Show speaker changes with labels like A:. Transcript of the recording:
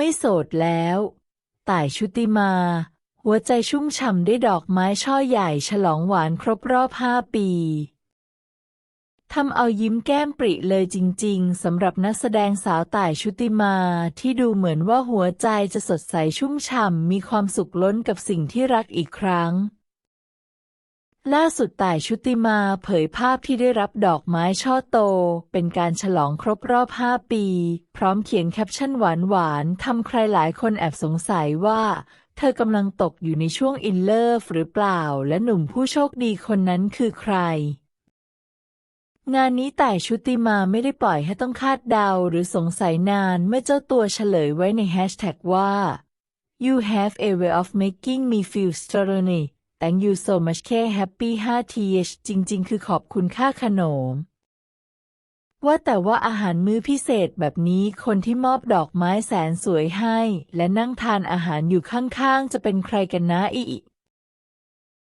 A: ไม่โสดแล้ว ต่ายชุติมา หัวใจชุ่มฉ่ำได้ดอกไม้ช่อใหญ่ฉลองหวานครบรอบห้าปีทำเอายิ้มแก้มปริเลยจริง ๆสำหรับนักแสดงสาวต่ายชุติมาที่ดูเหมือนว่าหัวใจจะสดใสชุ่มฉ่ำมีความสุขล้นกับสิ่งที่รักอีกครั้ง ล่าสุดต่ายชุติมาเผยภาพที่ได้รับดอกไม้ช่อโต เป็นการฉลองครบรอบ 5 ปี พร้อมเขียนแคปชั่นหวานๆทำใครหลายคนแอบสงสัยว่า เธอกำลังตกอยู่ในช่วงอินเลิฟหรือเปล่า และหนุ่มผู้โชคดีคนนั้นคือใคร งานนี้แต่ชุติมาไม่ได้ปล่อยให้ต้องคาดเดาหรือสงสัยนานเมื่อเจ้าตัวเฉลยไว้ในแฮชแท็กว่า You have a way of making me feel extraordinary Thank you so much แค่ happy 5 th จริง ๆ คือขอบคุณค่าขนม ว่าแต่ว่าอาหารมื้อพิเศษแบบนี้คนที่มอบดอกไม้แสนสวยให้ และนั่งทานอาหารอยู่ข้าง ๆ จะเป็นใครกันนะอี